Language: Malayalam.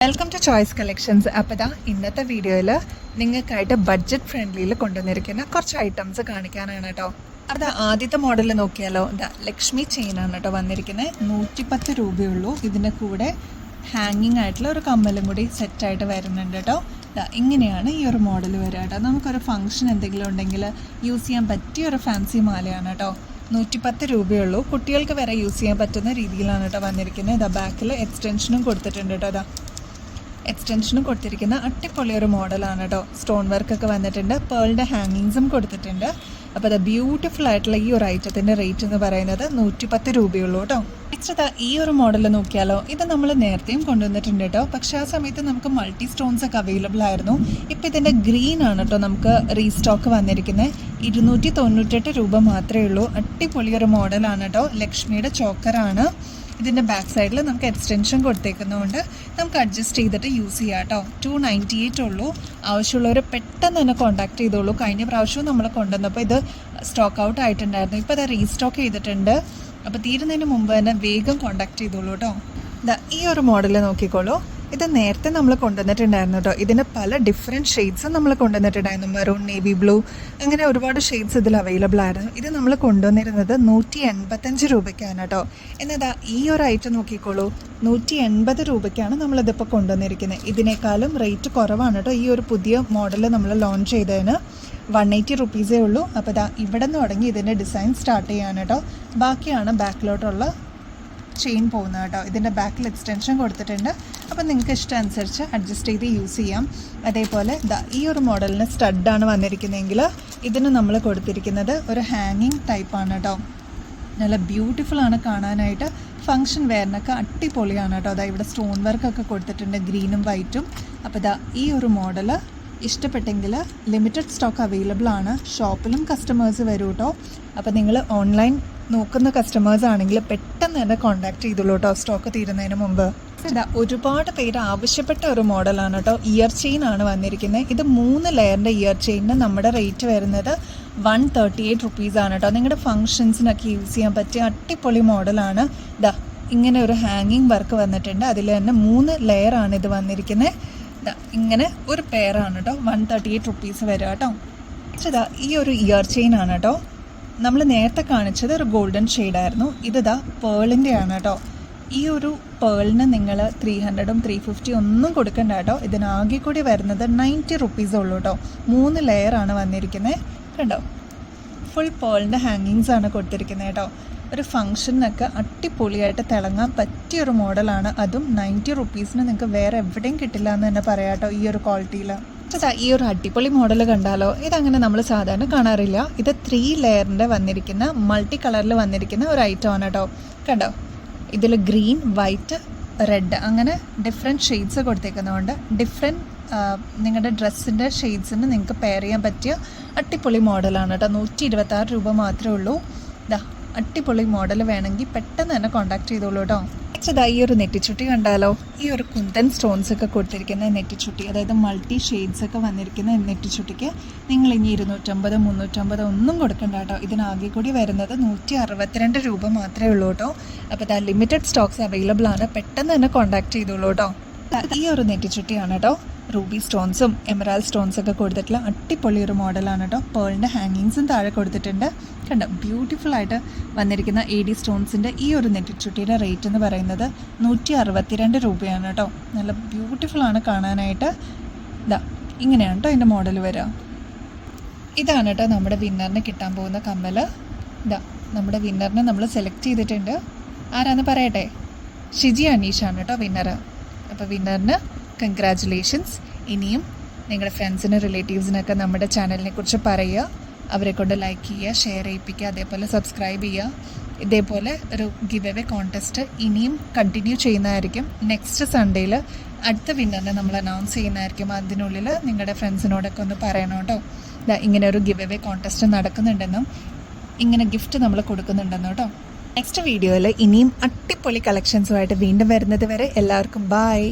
വെൽക്കം ടു ചോയ്സ് കളക്ഷൻസ് അപ്പോൾ ഇതാ ഇന്നത്തെ വീഡിയോയിൽ നിങ്ങൾക്കായിട്ട് ബഡ്ജറ്റ് ഫ്രണ്ട്ലിയിൽ കൊണ്ടുവന്നിരിക്കുന്ന കുറച്ച് ഐറ്റംസ് കാണിക്കാനാണ് കേട്ടോ അത് ആദ്യത്തെ മോഡൽ നോക്കിയാലോ? ഇതാ ലക്ഷ്മി ചെയിൻ ആണ് കേട്ടോ വന്നിരിക്കുന്നത് നൂറ്റിപ്പത്ത് രൂപയുള്ളൂ. ഇതിന്റെ കൂടെ ഹാങ്ങിങ് ആയിട്ടുള്ള ഒരു കമ്മലും കൂടി സെറ്റായിട്ട് വരുന്നുണ്ട് കേട്ടോ ഇങ്ങനെയാണ് ഈ ഒരു മോഡൽ വരിക കേട്ടോ നമുക്കൊരു ഫംഗ്ഷൻ എന്തെങ്കിലും ഉണ്ടെങ്കിൽ യൂസ് ചെയ്യാൻ പറ്റിയ ഒരു ഫാൻസി മാലയാണ് കേട്ടോ നൂറ്റിപ്പത്ത് രൂപയുള്ളൂ. കുട്ടികൾക്ക് വരെ യൂസ് ചെയ്യാൻ പറ്റുന്ന രീതിയിലാണ് കേട്ടോ വന്നിരിക്കുന്നത് ഇതാ ബാക്കിൽ എക്സ്റ്റൻഷനും കൊടുത്തിട്ടുണ്ട് കേട്ടോ അതാ എക്സ്റ്റൻഷനും കൊടുത്തിരിക്കുന്ന അട്ടിപ്പൊളി ഒരു മോഡലാണ് കേട്ടോ സ്റ്റോൺ വർക്കൊക്കെ വന്നിട്ടുണ്ട്. പേളിന്റെ ഹാങ്ങിങ്സും കൊടുത്തിട്ടുണ്ട്. അപ്പോൾ അത് ബ്യൂട്ടിഫുൾ ആയിട്ടുള്ള ഈ ഒരു ഐറ്റത്തിന്റെ റേറ്റ് എന്ന് പറയുന്നത് നൂറ്റി പത്ത് രൂപയുള്ളൂ കേട്ടോ നെക്സ്റ്റ് അതാ ഈ ഒരു മോഡൽ നോക്കിയാലോ ഇത് നമ്മൾ നേരത്തെയും കൊണ്ടുവന്നിട്ടുണ്ട് കേട്ടോ പക്ഷേ ആ സമയത്ത് നമുക്ക് മൾട്ടി സ്റ്റോൺസ് ഒക്കെ അവൈലബിൾ ആയിരുന്നു. ഇപ്പോൾ ഇതിന്റെ ഗ്രീൻ ആണ് കേട്ടോ നമുക്ക് റീസ്റ്റോക്ക് വന്നിരിക്കുന്നത് ഇരുന്നൂറ്റി തൊണ്ണൂറ്റെട്ട് രൂപ മാത്രമേ ഉള്ളൂ. അടിപൊളി ഒരു മോഡലാണ് കേട്ടോ. ലക്ഷ്മിയുടെ ചോക്കറാണ്. ഇതിന്റെ ബാക്ക് സൈഡിൽ നമുക്ക് എക്സ്റ്റൻഷൻ കൊടുത്തേക്കുന്നതുകൊണ്ട് നമുക്ക് അഡ്ജസ്റ്റ് ചെയ്തിട്ട് യൂസ് ചെയ്യാം കേട്ടോ. ടു നയന്റി എയ്റ്റ് ഉള്ളൂ. ആവശ്യമുള്ളവർ പെട്ടെന്ന് തന്നെ കോൺടാക്ട് ചെയ്തോളൂ. കഴിഞ്ഞ പ്രാവശ്യവും നമ്മൾ കൊണ്ടുവന്നപ്പോൾ ഇത് സ്റ്റോക്ക് ഔട്ട് ആയിട്ടുണ്ടായിരുന്നു. ഇപ്പോൾ അത് റീസ്റ്റോക്ക് ചെയ്തിട്ടുണ്ട്. അപ്പോൾ തീരുന്നതിന് മുമ്പ് തന്നെ വേഗം കോൺടാക്ട് ചെയ്തോളൂ കേട്ടോ. ഈ ഒരു മോഡൽ നോക്കിക്കോളൂ. ഇത് നേരത്തെ നമ്മൾ കൊണ്ടുവന്നിട്ടുണ്ടായിരുന്നു കേട്ടോ ഇതിന്റെ പല ഡിഫറെന്റ് ഷെയ്ഡ്സും നമ്മൾ കൊണ്ടുവന്നിട്ടുണ്ടായിരുന്നു. മെറൂൺ നേവി ബ്ലൂ അങ്ങനെ ഒരുപാട് ഷെയ്ഡ്സ് ഇതിൽ അവൈലബിൾ ആയിരുന്നു. ഇത് നമ്മൾ കൊണ്ടുവന്നിരുന്നത് നൂറ്റി എൺപത്തഞ്ച് രൂപയ്ക്കാണ് കേട്ടോ എന്നതാ ഈ ഒരു ഐറ്റം നോക്കിക്കോളൂ. നൂറ്റി എൺപത് രൂപയ്ക്കാണ് നമ്മളിതിപ്പോൾ കൊണ്ടുവന്നിരിക്കുന്നത്. ഇതിനേക്കാളും റേറ്റ് കുറവാണ് കേട്ടോ ഈ ഒരു പുതിയ മോഡൽ നമ്മൾ ലോഞ്ച് ചെയ്തതിന്. വൺ എയ്റ്റി റുപ്പീസേ ഉള്ളൂ. അപ്പോൾ ഇതാ ഇവിടെ നിന്ന് തുടങ്ങി ഇതിന്റെ ഡിസൈൻ സ്റ്റാർട്ട് ചെയ്യാണ് കേട്ടോ ബാക്കിയാണ് ബാക്കിലോട്ടുള്ള ചെയിൻ പോകുന്നത് കേട്ടോ ഇതിന്റെ ബാക്കിൽ എക്സ്റ്റൻഷൻ കൊടുത്തിട്ടുണ്ട്. അപ്പോൾ നിങ്ങൾക്ക് ഇഷ്ടം അനുസരിച്ച് അഡ്ജസ്റ്റ് ചെയ്ത് യൂസ് ചെയ്യാം. അതേപോലെ ഈ ഒരു മോഡലിന് സ്റ്റഡാണ് വന്നിരിക്കുന്നതെങ്കിൽ ഇതിന് നമ്മൾ കൊടുത്തിരിക്കുന്നത് ഒരു ഹാങ്ങിങ് ടൈപ്പാണ് കേട്ടോ നല്ല ബ്യൂട്ടിഫുൾ ആണ് കാണാനായിട്ട്. ഫങ്ഷൻ വെയറിനൊക്കെ അടിപൊളിയാണ് കേട്ടോ അതായത് ഇവിടെ സ്റ്റോൺ വർക്കൊക്കെ കൊടുത്തിട്ടുണ്ട് ഗ്രീനും വൈറ്റും അപ്പോൾ ഇതാ ഈ ഒരു മോഡൽ ഇഷ്ടപ്പെട്ടെങ്കിൽ ലിമിറ്റഡ് സ്റ്റോക്ക് അവൈലബിൾ ആണ്. ഷോപ്പിലും കസ്റ്റമേഴ്സ് വരും കേട്ടോ അപ്പോൾ നിങ്ങൾ ഓൺലൈൻ നോക്കുന്ന കസ്റ്റമേഴ്സ് ആണെങ്കിൽ പെട്ടെന്ന് തന്നെ കോൺടാക്ട് ചെയ്തോളൂ കേട്ടോ സ്റ്റോക്ക് തീരുന്നതിന് മുമ്പ്. ഇതാ ഒരുപാട് പേര് ആവശ്യപ്പെട്ട ഒരു മോഡലാണ് കേട്ടോ. ഇയർ ചെയിൻ ആണ് വന്നിരിക്കുന്നത്. ഇത് മൂന്ന് ലെയറിന്റെ ഇയർ ചെയിനിന് നമ്മുടെ റേറ്റ് വരുന്നത് വൺ തേർട്ടി എയ്റ്റ് റുപ്പീസ് ആണ് കേട്ടോ. നിങ്ങളുടെ ഫംഗ്ഷൻസിനൊക്കെ യൂസ് ചെയ്യാൻ പറ്റിയ അടിപൊളി മോഡലാണ്. ഇതാ ഇങ്ങനെ ഒരു ഹാങ്ങിങ് വർക്ക് വന്നിട്ടുണ്ട്. അതിൽ തന്നെ മൂന്ന് ലെയറാണ് ഇത് വന്നിരിക്കുന്നത്. ദാ ഇങ്ങനെ ഒരു പെയറാണ് കേട്ടോ. വൺ തേർട്ടി എയ്റ്റ് റുപ്പീസ് വരിക കേട്ടോ. ഇതാ ഈ ഒരു ഇയർ ചെയിൻ ആണ് കേട്ടോ. നമ്മൾ നേരത്തെ കാണിച്ചത് ഒരു ഗോൾഡൻ ഷെയ്ഡായിരുന്നു ഇതാ പേളിന്റെ ആണ് കേട്ടോ. ഈ ഒരു പേളിന് നിങ്ങൾ ത്രീ ഹൺഡ്രഡും ത്രീ ഫിഫ്റ്റി ഒന്നും കൊടുക്കണ്ട കേട്ടോ. ഇതിനാകെ കൂടി വരുന്നത് നയന്റി റുപ്പീസേ ഉള്ളൂ കേട്ടോ. മൂന്ന് ലെയറാണ് വന്നിരിക്കുന്നത് കണ്ടോ? ഫുൾ പേളിന്റെ ഹാങ്ങിങ്സ് ആണ് കൊടുത്തിരിക്കുന്നത് കേട്ടോ. ഒരു ഫംഗ്ഷനൊക്കെ അടിപൊളിയായിട്ട് തിളങ്ങാൻ പറ്റിയ ഒരു മോഡലാണ് അതും നയന്റി റുപ്പീസിന് നിങ്ങൾക്ക് വേറെ എവിടെയും കിട്ടില്ല എന്ന് തന്നെ പറയാം കേട്ടോ ഈ ഒരു ക്വാളിറ്റിയിൽ അതാ ഈ ഒരു അടിപൊളി മോഡൽ കണ്ടാലോ? ഇതങ്ങനെ നമ്മൾ സാധാരണ കാണാറില്ല. ഇത് ത്രീ ലെയറിന്റെ വന്നിരിക്കുന്ന മൾട്ടി കളറിൽ വന്നിരിക്കുന്ന ഒരു ഐറ്റം ആണ് കേട്ടോ. കണ്ടോ? ഇതിൽ ഗ്രീൻ വൈറ്റ് റെഡ് അങ്ങനെ ഡിഫറെന്റ് ഷെയ്ഡ്സ് കൊടുത്തേക്കുന്നതുകൊണ്ട് ഡിഫറെന്റ് നിങ്ങളുടെ ഡ്രസ്സിന്റെ ഷെയ്ഡ്സിന് നിങ്ങൾക്ക് പെയർ ചെയ്യാൻ പറ്റിയ അട്ടിപ്പൊളി മോഡലാണ് കേട്ടോ. നൂറ്റി ഇരുപത്താറ് രൂപ മാത്രമേ ഉള്ളൂ. ഇതാ അടിപൊളി മോഡൽ വേണമെങ്കിൽ പെട്ടെന്ന് തന്നെ കോൺടാക്ട് ചെയ്തോളൂ കേട്ടോ. ഇതാ ഈ ഒരു നെറ്റിച്ചുട്ടി കണ്ടാലോ? ഈ ഒരു കുന്തൻ സ്റ്റോൺസ് ഒക്കെ കൊടുത്തിരിക്കുന്ന നെറ്റിച്ചുട്ടി അതായത് മൾട്ടി ഷെയ്ഡ്സ് ഒക്കെ വന്നിരിക്കുന്ന നെറ്റിച്ചുട്ടിക്ക് നിങ്ങൾ ഇനി ഇരുന്നൂറ്റമ്പത് മുന്നൂറ്റമ്പത് ഒന്നും കൊടുക്കണ്ട കേട്ടോ. ഇതിനാകെ കൂടി വരുന്നത് നൂറ്റി അറുപത്തിരണ്ട് രൂപ മാത്രമേ ഉള്ളൂ കേട്ടോ. അപ്പോൾ ദാ ലിമിറ്റഡ് സ്റ്റോക്സ് അവൈലബിൾ ആണ്. പെട്ടെന്ന് തന്നെ കോൺടാക്ട് ചെയ്തോളൂ കേട്ടോ. ഈ ഒരു നെറ്റിച്ചുട്ടിയാണ് കേട്ടോ. റൂബി സ്റ്റോൺസും എമറാൽ സ്റ്റോൺസ് ഒക്കെ കൊടുത്തിട്ടുള്ള അടിപൊളി ഒരു മോഡലാണ് കേട്ടോ പേളിന്റെ ഹാങ്ങിങ്സും താഴെ കൊടുത്തിട്ടുണ്ട്. കണ്ടോ? ബ്യൂട്ടിഫുൾ ആയിട്ട് വന്നിരിക്കുന്ന എ ഡി സ്റ്റോൺസിന്റെ ഈ ഒരു നെറ്റിച്ചുട്ടിയുടെ റേറ്റ് എന്ന് പറയുന്നത് നൂറ്റി അറുപത്തിരണ്ട് രൂപയാണ് കേട്ടോ നല്ല ബ്യൂട്ടിഫുള്ളാണ് കാണാനായിട്ട്. ഇതാ ഇങ്ങനെയാണ് കേട്ടോ അതിന്റെ മോഡൽ വരിക. ഇതാണ് കേട്ടോ നമ്മുടെ വിന്നറിന് കിട്ടാൻ പോകുന്ന കമ്മൽ ഇതാ നമ്മുടെ വിന്നറിനെ നമ്മൾ സെലക്ട് ചെയ്തിട്ടുണ്ട്. ആരാന്ന് പറയട്ടെ? ഷിജി അനീഷാണ് കേട്ടോ വിന്നർ അപ്പോൾ വിന്നറിന് കൺഗ്രാറ്റുലേഷൻസ് ഇനിയും നിങ്ങളുടെ ഫ്രണ്ട്സിനും റിലേറ്റീവ്സിനൊക്കെ നമ്മുടെ ചാനലിനെ കുറിച്ച് പറയുക. അവരെ കൊണ്ട് ലൈക്ക് ചെയ്യുക ഷെയർ ചെയ്യിപ്പിക്കുക അതേപോലെ സബ്സ്ക്രൈബ് ചെയ്യുക. ഇതേപോലെ ഒരു ഗിവ് എവേ കോൺടെസ്റ്റ് ഇനിയും കണ്ടിന്യൂ ചെയ്യുന്നതായിരിക്കും. നെക്സ്റ്റ് സൺഡേയിൽ അടുത്ത വിന്നറിനെ നമ്മൾ അനൗൺസ് ചെയ്യുന്നതായിരിക്കും. അതിനുള്ളിൽ നിങ്ങളുടെ ഫ്രണ്ട്സിനോടൊക്കെ ഒന്ന് പറയണം കേട്ടോ. ഇങ്ങനെ ഒരു ഗിവ് എവേ കോൺടെസ്റ്റ് നടക്കുന്നുണ്ടെന്നും ഇങ്ങനെ ഗിഫ്റ്റ് നമ്മൾ കൊടുക്കുന്നുണ്ടെന്നും കേട്ടോ. നെക്സ്റ്റ് വീഡിയോയിൽ ഇനിയും അട്ടിപ്പൊളി കളക്ഷൻസുമായിട്ട് വീണ്ടും വരുന്നത് വരെ എല്ലാവർക്കും ബായ്